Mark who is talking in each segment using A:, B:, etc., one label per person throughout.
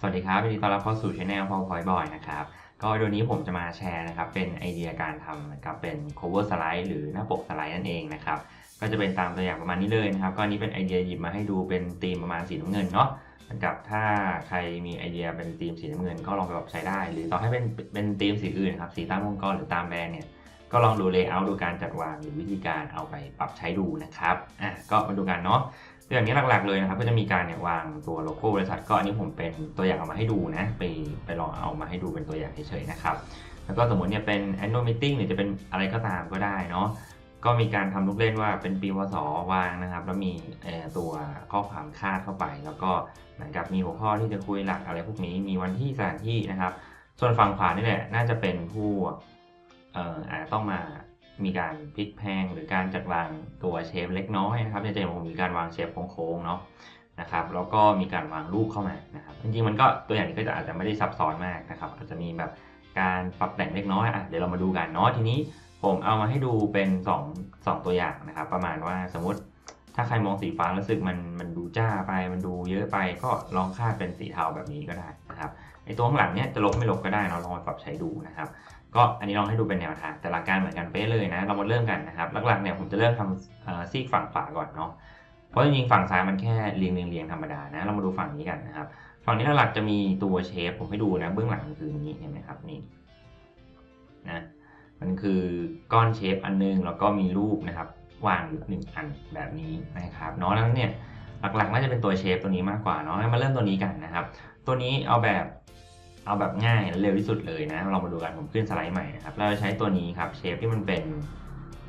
A: สวัสดีครับยินดีต้อนรับเข้าสู่ช anel PowerPoint Boy นะครับ ก็เดี๋ยนี้ผมจะมาแชร์นะครับ เป็นไอเดียการทำนะครับเป็น cover slide หรือหน้าปกสไลด์นั่นเองนะครับ ก็จะเป็นตามตัวอย่างประมาณนี้เลยนะครับ ก็อันนี้เป็นไอเดียหยิบมาให้ดูเป็นธีมประมาณสีน้ำเงินเนาะเหมือนกับถ้าใครมีไอเดียเป็นธีมสีน้ำเงินก็ลองไปปรับใช้ได้ หรือต่อให้เป็นเป็นธีมสีอื่นครับ สีตามองค์กรหรือตามแบรนด์เนี่ย ก็ลองดู layout ดูการจัดวางหรือวิธีการเอาไปปรับใช้ดูนะครับ อะก็มาดูกันเนาะ ตัวอย่างนี้หลักๆเลยนะครับ ก็จะมีการเนี่ยวางตัวโลโก้บริษัทก็อันนี้ผมเป็นตัวอย่างเอามาให้ดูนะ ไปไปลองเอามาให้ดูเป็นตัวอย่างเฉยๆนะครับ แล้วก็สมมติเนี่ยเป็น annual meeting หรือจะเป็นอะไรก็ตามก็ได้เนาะก็มีการทำลูกเล่นว่าเป็นปีวศวางนะครับ แล้วมีตัวข้อความคาดเข้าไป แล้วก็เหมือนกับมีหัวข้อที่จะคุยหลักอะไรพวกนี้มีวันที่สถานที่นะครับ ส่วนฝั่งขวานี่แหละน่าจะเป็นผู้เอ่ออาจจะต้องมา มีการพลิกแพงหรือการจัดวางตัวเชฟเล็กน้อยนะครับเนี่ยจะเห็นผมมีการวางเชฟโค้งๆเนาะนะครับแล้วก็มีการวางรูปเข้ามานะครับจริงๆมันก็ตัวอย่างนี้ก็จะอาจจะไม่ได้ซับซ้อนมากนะครับอาจจะมีแบบการปรับแต่งเล็กน้อยอะเดี๋ยวเรามาดูกันเนาะทีนี้ผมเอามาให้ดูเป็น2 2ตัวอย่างนะครับ ประมาณว่าสมมติถ้าใครมองสีฟ้ารู้สึกมันมันดูจ้าไปมันดูเยอะไปก็ลองคาดเป็นสีเทาแบบนี้ก็ได้นะครับไอตัวข้างหลังเนี้ยจะลบไม่ลบก็ได้เนาะลองปรับใช้ดูนะครับ ก็อันนี้ลองให้ดูเป็นแนวทางแต่หลักการเหมือนกันเป๊ะเลยนะ เรามาเริ่มกันนะครับหลักๆเนี่ยผมจะเริ่มทำเอ่อซีกฝั่งขวาก่อนเนาะเพราะจริงๆฝั่งซ้ายมันแค่เรียงเรียงเรียงธรรมดานะ เรามาดูฝั่งนี้กันนะครับ ฝั่งนี้หลักๆจะมีตัวเชฟผมให้ดูนะเบื้องหลังมันคือนี้เห็นไหมครับนี่นะมันคือก้อนเชฟอันนึงแล้วก็มีรูปนะครับวางหนึ่งอันแบบนี้นะครับเนาะแล้วเนี่ยหลักๆน่าจะเป็นตัวเชฟตัวนี้มากกว่าเนาะมาเริ่มตัวนี้กันนะครับ ตัวนี้เอาแบบ เอาแบบง่ายและเร็วที่สุดเลยนะเรามาดูกันผมขึ้นสไลด์ใหม่นะครับเราจะใช้ตัวนี้ครับเชฟที่มันเป็น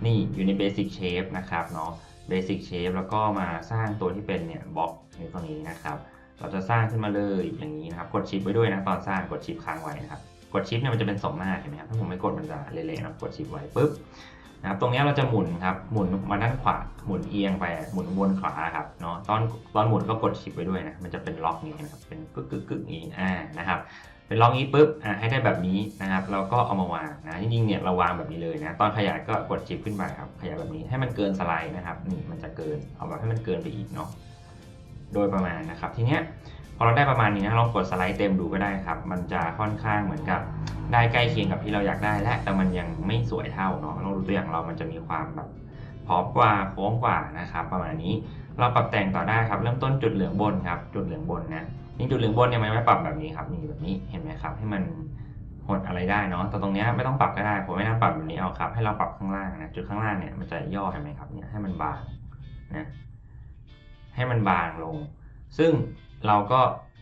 A: นี่อยู่ใน Basic Shape นะครับเนาะ Basic Shape แล้วก็มาสร้างตัวที่เป็นเนี่ยบล็อกในตรงนี้นะครับ เราจะสร้างขึ้นมาเลยอย่างนี้นะครับ กดชิปไว้ด้วยนะตอนสร้างกดชิปค้างไว้นะครับ กดชิปเนี่ยมันจะเป็นสองหน้าเห็นไหมครับถ้าผมไม่กดมันจะเละๆนะกดชิปไว้ปุ๊บนะครับตรงนี้เราจะหมุนครับหมุนมาด้านขวาหมุนเอียงไปหมุนวนขวาครับเนาะตอนตอนหมุนก็กดชิปไว้ด้วยนะมันจะเป็นล็อกนี้นะครับเป็นกึกกึกกึกนี้อ่านะครับ เป็นล็อกนี้ปุ๊บอะให้ได้แบบนี้นะครับ เราก็เอามาวางนะจริงๆเนี่ยเราวางแบบนี้เลยนะตอนขยายก็กดชิปขึ้นไปครับขยายแบบนี้ให้มันเกินสไลด์นะครับนี่มันจะเกินเอาแบบให้มันเกินไปอีกเนาะโดยประมาณนะครับ ทีเนี้ยพอเราได้ประมาณนี้นะลองกดสไลด์เต็มดูก็ได้ครับ มันจะค่อนข้างเหมือนกับได้ใกล้เคียงกับที่เราอยากได้และแต่มันยังไม่สวยเท่าเนาะลองดูตัวอย่างเรามันจะมีความแบบ พอบกว่าโค้งกว่านะครับ ประมาณนี้เราปรับแต่งต่อได้ครับ เริ่มต้นจุดเหลืองบนครับ จุดเหลืองบนนะยิ่งจุดเหลืองบนเนี่ยมันไม่ปรับแบบนี้ครับนี่แบบนี้เห็นไหมครับ ให้มันหดอะไรได้เนาะแต่ตรงนี้ไม่ต้องปรับก็ได้ผมไม่น่าปรับแบบนี้เอาครับ ให้เราปรับข้างล่างนะจุดข้างล่างเนี่ยมันจะย่อเห็นไหมครับเนี่ยให้มันบางนะให้มันบางลง ซึ่งเราก็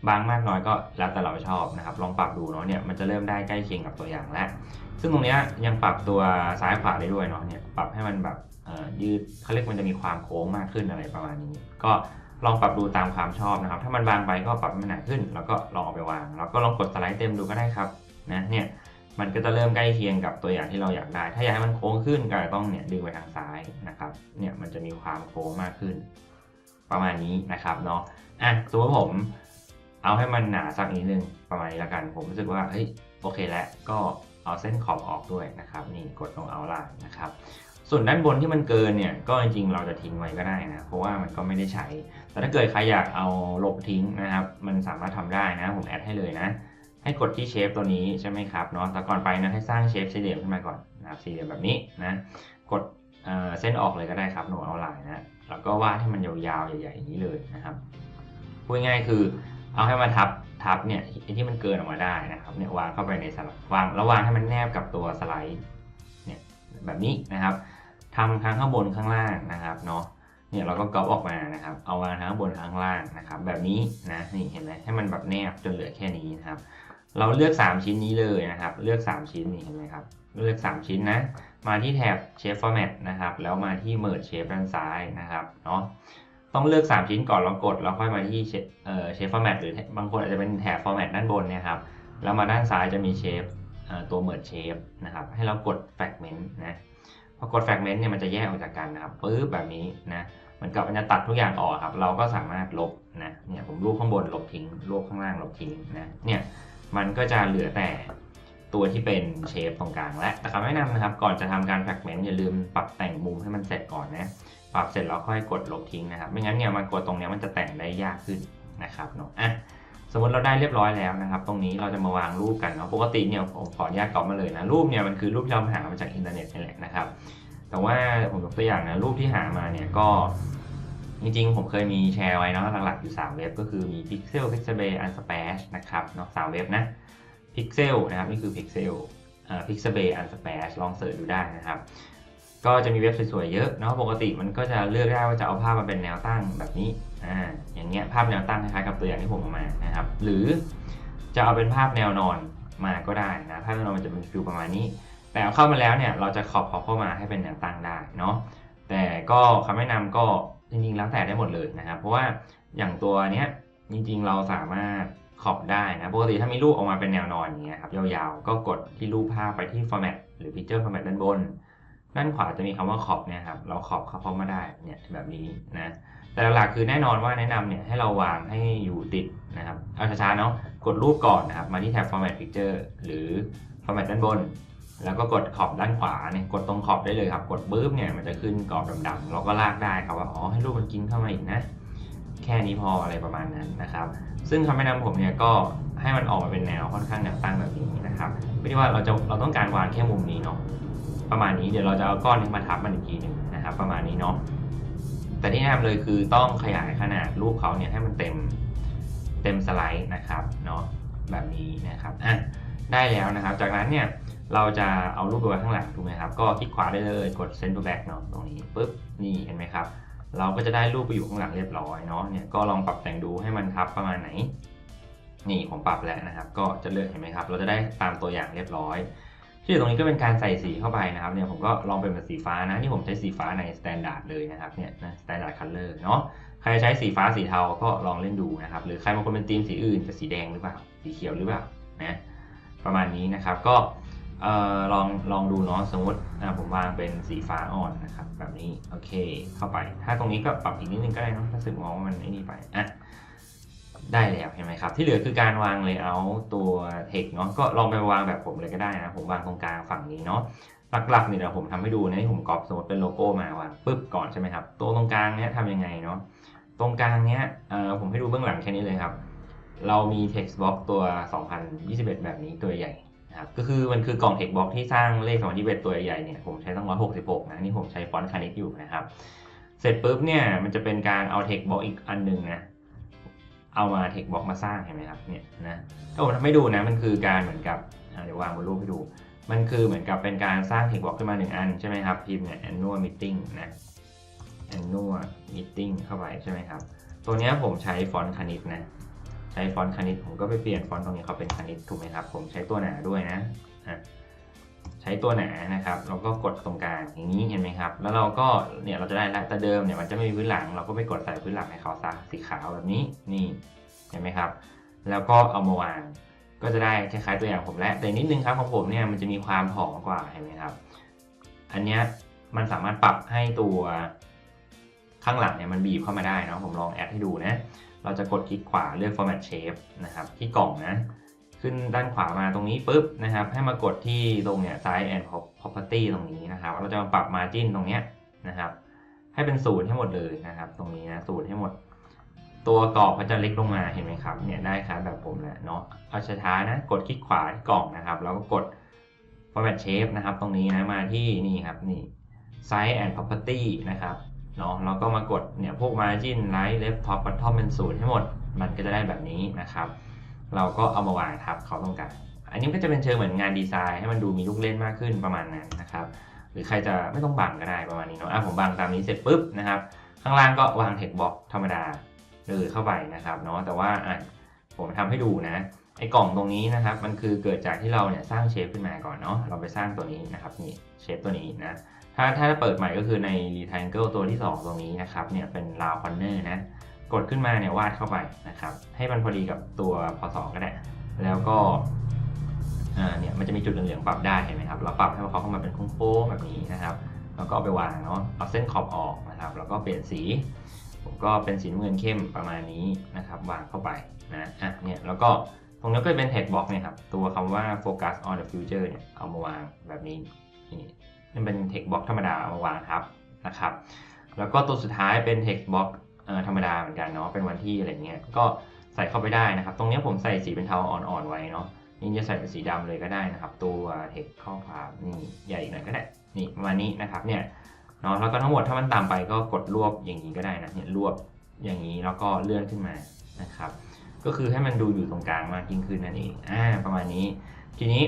A: บางมากน้อยก็แล้วแต่เราชอบนะครับ ลองปรับดูเนาะเนี่ยมันจะเริ่มได้ใกล้เคียงกับตัวอย่างแล้ว ซึ่งตรงนี้ยยังปรับตัวซ้ายขวาได้ด้วยเนาะเนี่ย ปรับให้มันแบบยืดเขาเรียกมันจะมีความโค้งมากขึ้นอะไรประมาณนี้ ก็ลองปรับดูตามความชอบนะครับ ถ้ามันบางไปก็ปรับให้มันหนาขึ้น แล้วก็ลองเอาไปวาง แล้วก็ลองกดสไลด์เต็มดูก็ได้ครับนะเนี่ยมันก็จะเริ่มใกล้เคียงกับตัวอย่างที่เราอยากได้ ถ้าอยากให้มันโค้งขึ้นก็ต้องเนี่ยดึงไปทางซ้ายนะครับ เนี่ยมันจะมีความโค้งมากขึ้น ประมาณนี้นะครับเนาะ อะสมมติผมเอาให้มันหนาสักนิดนึงประมาณนี้ละกัน ผมรู้สึกว่าเฮ้ยโอเคแล้วก็เอาเส้นขอบออกด้วยนะครับ นี่กดตรงเอาล่างนะครับ ส่วนด้านบนที่มันเกินเนี่ยก็จริงๆเราจะทิ้งไว้ก็ได้นะเพราะว่ามันก็ไม่ได้ใช้ แต่ถ้าเกิดใครอยากเอาลบทิ้งนะครับ มันสามารถทำได้นะ ผมแอดให้เลยนะ ให้กดที่เชฟตัวนี้ใช่ไหมครับเนาะแต่ก่อนไปนะให้สร้างเชฟสี่เหลี่ยมขึ้นมาก่อนนะครับสี่เหลี่ยมแบบนี้นะกดเเส้นออกเลยก็ได้ครับหนูเอาลายนะแล้วก็วาดให้มันยาวๆใหญ่ๆอย่างนี้เลยนะครับพูดง่ายๆคือเอาให้มันทับทับเนี่ยไอ้ที่มันเกินออกมาได้นะครับเนี่ยวางเข้าไปในสลด์วางแล้ววางให้มันแนบกับตัวสไลด์เนี่ยแบบนี้นะครับ ทำทั้งข้างบนข้างล่างนะครับเนาะเนี่ยเราก็ก๊อปออกมานะครับ เอาวางทั้งข้างบนข้างล่างนะครับ แบบนี้นะนี่เห็นไหมให้มันแบบแนบจนเหลือแค่นี้นะครับ เราเลือก 3 ชิ้นนี้เลยนะครับ เลือก 3 ชิ้นนี่เห็นไหมครับ เลือก 3 ชิ้นนะ มาที่แถบ Shape Format นะครับ แล้วมาที่ Merge Shape ด้านซ้ายนะครับเนาะต้องเลือก 3 ชิ้นก่อนแล้วกดแล้วค่อยมาที่เอ่อ Shape Format หรือบางคนอาจจะเป็นแถบ Format ด้านบนเนะครับแล้วมาด้านซ้ายจะมี Shape เอ่อตัว Merge Shape นะครับ ให้เรากด Fragment นะ พอกดแฟกเมนต์เนี่ยมันจะแยกออกจากกันนะครับปึ๊บแบบนี้นะเหมือนกับมันจะตัดทุกอย่างออกครับ เราก็สามารถลบนะเนี่ยผมรูปข้างบนลบทิ้งรูปข้างล่างลบทิ้งนะเนี่ยมันก็จะเหลือแต่ตัวที่เป็นเชฟตรงกลางและแต่คำแนะนำนะครับ ก่อนจะทำการแฟกเมนต์อย่าลืมปรับแต่งมุมให้มันเสร็จก่อนนะปรับเสร็จแล้วค่อยกดลบทิ้งนะครับ ไม่งั้นเนี่ยมันกดตรงเนี้ยมันจะแต่งได้ยากขึ้นนะครับเนาะอะ สมมติเราได้เรียบร้อยแล้วนะครับ ตรงนี้เราจะมาวางรูปกันเนาะปกติเนี่ยผมขออนุญาตกรอบมาเลยนะรูปเนี่ยมันคือรูปที่เราหามาจากอินเทอร์เน็ตนี่แหละนะครับ แต่ว่าผมยกตัวอย่างนะรูปที่หามาเนี่ยก็จริงๆ ผมเคยมีแชร์ไว้เนาะหลักๆอยู่ 3 เว็บก็คือมี Pixel Pixabay Unsplash นะครับเนาะสามเว็บนะ Pixel นะครับนี่คือ Pixel อ่า Pixabay Unsplash ลองเสิร์ชดูได้นะครับ ก็จะมีเว็บสวยๆเยอะเนาะปกติมันก็จะเลือกได้ว่าจะเอาภาพมาเป็นแนวตั้งแบบนี้ อ่าอย่างเงี้ยภาพแนวตั้งคล้ายๆกับตัวอย่างที่ผมเอามานะครับ หรือจะเอาเป็นภาพแนวนอนมาก็ได้นะภาพแนวนอนมันจะเป็นฟิลประมาณนี้ แต่เอาเข้ามาแล้วเนี่ยเราจะขอบขอบเข้ามาให้เป็นแนวตั้งได้เนาะแต่ก็คำแนะนำก็จริงๆแล้วแต่ได้หมดเลยนะครับ เพราะว่าอย่างตัวเนี้ยจริงๆเราสามารถขอบได้นะปกติถ้ามีรูปออกมาเป็นแนวนอนอย่างเงี้ยครับยาวๆ ก็กดที่รูปภาพไปที่ format หรือ picture format ด้านบน ด้านขวาจะมีคำว่าขอบเนี่ยครับเราขอบเข้ามาได้เนี่ยแบบนี้นะ แต่หลักๆคือแน่นอนว่าแนะนำเนี่ยให้เราวางให้อยู่ติดนะครับเอาช้าๆเนาะกดรูปก่อนนะครับ มาที่แท็บ format picture หรือ format ด้านบน แล้วก็กดขอบด้านขวาเนี่ยกดตรงขอบได้เลยครับ กดปุ๊บเนี่ยมันจะขึ้นกรอบดำๆเราก็ลากได้ครับว่าอ๋อให้รูปมันกินเข้ามาอีกนะ แค่นี้พออะไรประมาณนั้นนะครับ ซึ่งคำแนะนำผมเนี่ยก็ให้มันออกมาเป็นแนวค่อนข้างแนวตั้งแบบนี้นะครับไม่ได้ว่าเราจะเราต้องการวางแค่มุมนี้เนาะประมาณนี้เดี๋ยวเราจะเอาก้อนนี้มาทับมันอีกทีหนึ่งนะครับ ประมาณนี้เนาะ แต่ที่แนะนำเลยคือต้องขยายขนาดรูปเขาเนี่ยให้มันเต็มเต็มสไลด์นะครับเนาะแบบนี้นะครับอะได้แล้วนะครับ จากนั้นเนี่ยเราจะเอารูปไปไว้ข้างหลังถูกไหมครับ ก็คลิกขวาได้เลยกด send to back เนาะตรงนี้ปุ๊บนี่เห็นไหมครับ เราก็จะได้รูปไปอยู่ข้างหลังเรียบร้อยเนาะเนี่ยก็ลองปรับแต่งดูให้มันทับประมาณไหน นี่ผมปรับแล้วนะครับ ก็จะเลือกเห็นไหมครับ เราจะได้ตามตัวอย่างเรียบร้อย ที่อยู่ตรงนี้ก็เป็นการใส่สีเข้าไปนะครับเนี่ยผมก็ลองเป็นแบบสีฟ้านะที่ผมใช้สีฟ้าใน standard เลยนะครับเนี่ยนะ standard color เนาะใครใช้สีฟ้าสีเทาก็ลองเล่นดูนะครับหรือใครบางคนเป็นธีมสีอื่นจะสีแดงหรือเปล่าสีเขียวหรือเปล่านะประมาณนี้นะครับก็เอ่อลองลองดูเนาะสมมติอะผมวางเป็นสีฟ้าอ่อนนะครับแบบนี้โอเคเข้าไป ถ้าตรงนี้ก็ปรับอีกนิดนึงก็ได้นะถ้าสึกมองว่ามันไอ้นี่ไปอะ ได้แล้วเห็นไหมครับ ที่เหลือคือการวาง layout ตัว text เนาะก็ลองไปวางแบบผมเลยก็ได้นะ ผมวางตรงกลางฝั่งนี้เนาะหลักๆเนี่ยเดี๋ยวผมทำให้ดูนะที่ผมกรอบสมมติเป็นโลโก้มาวางปึ๊บก่อนใช่ไหมครับตัวตรงกลางเนี้ยทำยังไงเนาะตรงกลางเนี้ยเออผมให้ดูเบื้องหลังแค่นี้เลยครับ เรามี text box ตัว 2021 แบบนี้ตัวใหญ่ครับก็คือมันคือกล่อง text box ที่สร้างเลข2021ตัวใหญ่เนี่ยผมใช้ต้อง166 นะนี่ผมใช้ฟอนต์คานิกอยู่นะครับ เสร็จปุ๊บเนี่ยมันจะเป็นการเอา text box อีกอันหนึ่งนะ เอามา text box มาสร้างเห็นไหมครับเนี่ยนะถ้าผมทำให้ดูนะมันคือการเหมือนกับเดี๋ยววางบนรูปให้ดู มันคือเหมือนกับเป็นการสร้าง text box ขึ้นมาหนึ่งอันใช่ไหมครับพิมพ์เนี่ย annual meeting นะ annual meeting เข้าไปใช่ไหมครับ ตัวนี้ผมใช้ฟอนต์คณิตนะใช้ฟอนต์คณิตผมก็ไปเปลี่ยนฟอนต์ตรงนี้เขาเป็นคณิตถูกไหมครับ ผมใช้ตัวหนาด้วยนะอะ ช้ตัวหนานะครับเราก็กดตรงกลางอย่างนี้เห็นไหมครับ แล้วเราก็เนี่ยเราจะได้ละแต่เดิมเนี่ยมันจะไม่มีพื้นหลัง เราก็ไปกดใส่พื้นหลังให้เขาซะสีขาวแบบนี้นี่เห็นไหมครับ แล้วก็เอามาวางก็จะได้คล้ายๆตัวอย่างผมแล้วแต่นิดนึงครับของผมเนี่ยมันจะมีความผอมกว่าเห็นไหมครับ อันเนี้ยมันสามารถปรับให้ตัวข้างหลังเนี่ยมันบีบเข้ามาได้นะผมลองแอดให้ดูนะ เราจะกดคลิกขวาเลือก format shape นะครับ ที่กล่องนะ ขึ้นด้านขวามาตรงนี้ปุ๊บนะครับ ให้มากดที่ตรงเนี่ย size and property ตรงนี้นะครับ เราจะมาปรับ margin ตรงเนี้ยนะครับ ให้เป็นศูนย์ให้หมดเลยนะครับ ตรงนี้นะศูนย์ให้หมด ตัวกรอบมันจะเล็กลงมาเห็นไหมครับ เนี่ยได้ครับแบบผมแหละเนาะเอาช้าๆนะ กดคลิกขวาที่กล่องนะครับ แล้วก็กด format shape นะครับ ตรงนี้นะมาที่นี่ครับนี่ size and property นะครับเนาะเราก็มากดเนี่ยพวก margin right left top bottom เป็นศูนย์ให้หมด มันก็จะได้แบบนี้นะครับ เราก็เอามาวางทับเขาตรงกลางอันนี้ก็จะเป็นเชิงเหมือนงานดีไซน์ให้มันดูมีลูกเล่นมากขึ้นประมาณนั้นนะครับ หรือใครจะไม่ต้องบังก็ได้ประมาณนี้เนาะอะผมบังตามนี้เสร็จปุ๊บนะครับ ข้างล่างก็วาง text box ธรรมดาเลยเข้าไปนะครับเนาะแต่ว่าอะผมทำให้ดูนะไอ้กล่องตรงนี้นะครับ มันคือเกิดจากที่เราเนี่ยสร้างเชฟขึ้นมาก่อนเนาะเราไปสร้างตัวนี้นะครับนี่เชฟตัวนี้นะถ้าถ้าเปิดใหม่ก็คือใน rectangle ตัวที่ 2 ตรงนี้นะครับเนี่ยเป็น round corner นะ กดขึ้นมาเนี่ยวาดเข้าไปนะครับ ให้มันพอดีกับตัวพศก็ได้ แล้วก็เนี่ยมันจะมีจุดเหลืองๆปรับได้เห็นไหมครับ เราปรับให้เขาเข้ามาเป็นโค้งๆแบบนี้นะครับ แล้วก็เอาไปวางเนาะเอาเส้นขอบออกนะครับ แล้วก็เปลี่ยนสีผมก็เป็นสีน้ำเงินเข้มประมาณนี้นะครับ วางเข้าไปนะอะเนี่ยแล้วก็ตรงนี้ก็เป็น text box เนี่ยครับ ตัวคำว่า focus on the future เนี่ยเอามาวางแบบนี้นี่นี่เป็น text box ธรรมดาเอามาวางครับนะครับ แล้วก็ตัวสุดท้ายเป็น text box ธรรมดาเหมือนกันเนาะเป็นวันที่อะไรเงี้ยก็ใส่เข้าไปได้นะครับ ตรงนี้ผมใส่สีเป็นเทาอ่อนๆไว้เนาะนี่จะใส่เป็นสีดำเลยก็ได้นะครับ ตัวเทคข้อความนี่ใหญ่อีกหน่อยก็ได้นี่ประมาณนี้นะครับเนี่ยเนาะแล้วก็ทั้งหมดถ้ามันต่ำไปก็กดรวบอย่างนี้ก็ได้นะเนี่ยรวบอย่างนี้แล้วก็เลื่อนขึ้นมานะครับ ก็คือให้มันดูอยู่ตรงกลางมากยิ่งขึ้นนั่นเองอ่าประมาณนี้ ทีนี้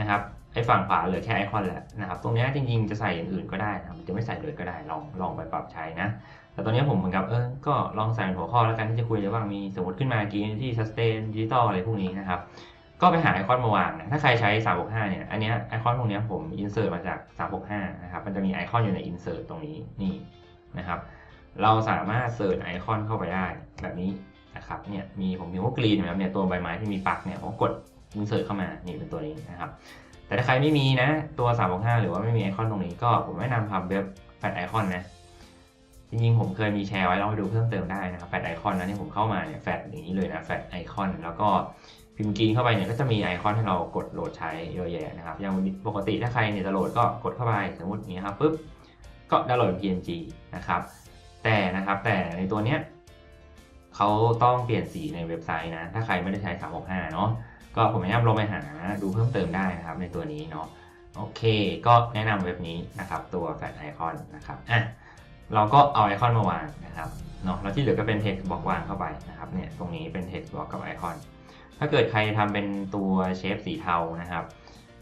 A: นะครับ ไอ้ฝั่งขวาเหลือแค่ไอคอนแหละนะครับ ตรงนี้จริงๆจะใส่อย่างอื่นก็ได้นะครับ จะไม่ใส่เลยก็ได้ ลองลองไปปรับใช้นะ แต่ตอนนี้ผมเหมือนกับเออ ก็ลองใส่หัวข้อแล้วกันที่จะคุยได้บ้าง มีสมมติขึ้นมากีนที่ sustain digital อะไรพวกนี้นะครับ ก็ไปหาไอคอนมาวางนะ ถ้าใครใช้ 365 เนี่ย อันเนี้ยไอคอนพวกนี้ผม insert มาจาก 365 นะครับ มันจะมีไอคอนอยู่ใน insert ตรงนี้ นี่นะครับ เราสามารถเสิร์ชไอคอนเข้าไปได้แบบนี้นะครับ เนี่ย มีผมมีว่ากรีนนะครับ เนี่ย ตัวใบไม้ที่มีปักเนี่ย ผมกด insert เข้ามา นี่เป็นตัวนี้นะครับ แต่ถ้าใครไม่มีนะ ตัว365หรือว่าไม่มีไอคอนตรงนี้ก็ผมแนะนำทำเว็บแฟลชไอคอนนะ จริงๆ ผมเคยมีแชร์ไว้ลองไปดูเพิ่มเติมได้นะครับแฟลชไอคอนนะที่ผมเข้ามาเนี่ยแฟลชอย่างนี้เลยนะแฟลชไอคอนแล้วก็พิมพ์กรีนเข้าไปเนี่ยก็จะมีไอคอนให้เรากดโหลดใช้เยอะแยะนะครับ อย่างปกติถ้าใครเนี่ยจะโหลดก็กดเข้าไปสมมติอย่างนี้ครับปุ๊บก็ดาวน์โหลด PNG นะครับ แต่นะครับแต่ในตัวเนี้ยเขาต้องเปลี่ยนสีในเว็บไซต์นะ ถ้าใครไม่ได้ใช้ 365 เนาะ ก็ผมแนะนำลงไปหาดูเพิ่มเติมได้นะครับในตัวนี้เนาะโอเค ก็แนะนำเว็บนี้นะครับตัวแฟลไอคอนนะครับอะเราก็เอาไอคอนมาวางนะครับเนาะแล้วที่เหลือก็เป็น text box วางเข้าไปนะครับเนี่ยตรงนี้เป็น text box กับไอคอนถ้าเกิดใครทำเป็นตัวเชฟสีเทานะครับ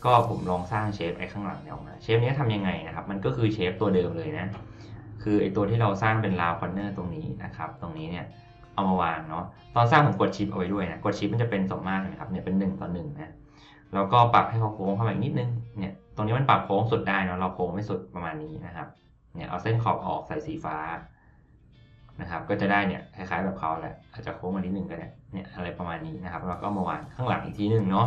A: ก็ผมลองสร้างเชฟไอ้ข้างหลังเนี่ยออกมาเชฟนี้ทำยังไงนะครับ มันก็คือเชฟตัวเดิมเลยนะ คือไอตัวที่เราสร้างเป็นราวคอนเนอร์ตรงนี้นะครับ ตรงนี้เนี่ย เอามาวางเนาะตอนสร้างผมกดชิปเอาไว้ด้วยนะกดชิปมันจะเป็นสมมาตรนะครับเนี่ยเป็น1ต่อ1นะแล้วก็ปรับให้เขาโค้งเข้ามาอีกนิดนึงเนี่ยตรงนี้มันปรับโค้งสุดได้เนาะเราโค้งไม่สุดประมาณนี้นะครับเนี่ยเอาเส้นขอบออกใส่สีฟ้านะครับก็จะได้เนี่ยคล้ายๆแบบเขาแหละอาจจะโค้งมานิดนึงก็ได้เนี่ยอะไรประมาณนี้นะครับแล้วก็มาวางข้างหลังอีกทีนึงเนาะ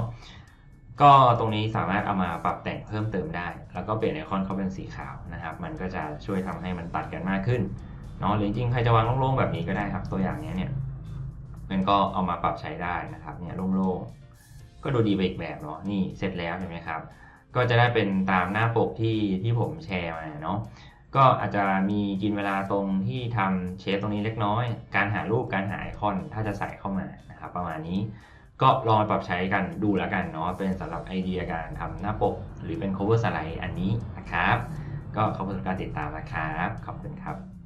A: ก็ตรงนี้สามารถเอามาปรับแต่งเพิ่มเติมได้ แล้วก็เปลี่ยนไอคอนเขาเป็นสีขาวนะครับ มันก็จะช่วยทำให้มันตัดกันมากขึ้น เนาะหรือจริงใครจะวางโล่งๆแบบนี้ก็ได้ครับ ตัวอย่างนี้เนี่ยมันก็เอามาปรับใช้ได้นะครับเนี่ยโล่งๆก็ดูดีไปอีกแบบเนาะนี่เสร็จแล้วเห็นไหมครับ ก็จะได้เป็นตามหน้าปกที่ที่ผมแชร์มาเนาะก็อาจจะมีกินเวลาตรงที่ทำเชฟตรงนี้เล็กน้อย การหารูปการหาไอคอนถ้าจะใส่เข้ามานะครับประมาณนี้ก็ลองปรับใช้กันดูแล้วกันเนาะเป็นสำหรับไอเดียการทำหน้าปก หรือเป็น cover slide อันนี้นะครับ ก็ขอบคุณการติดตามนะครับ ขอบคุณครับ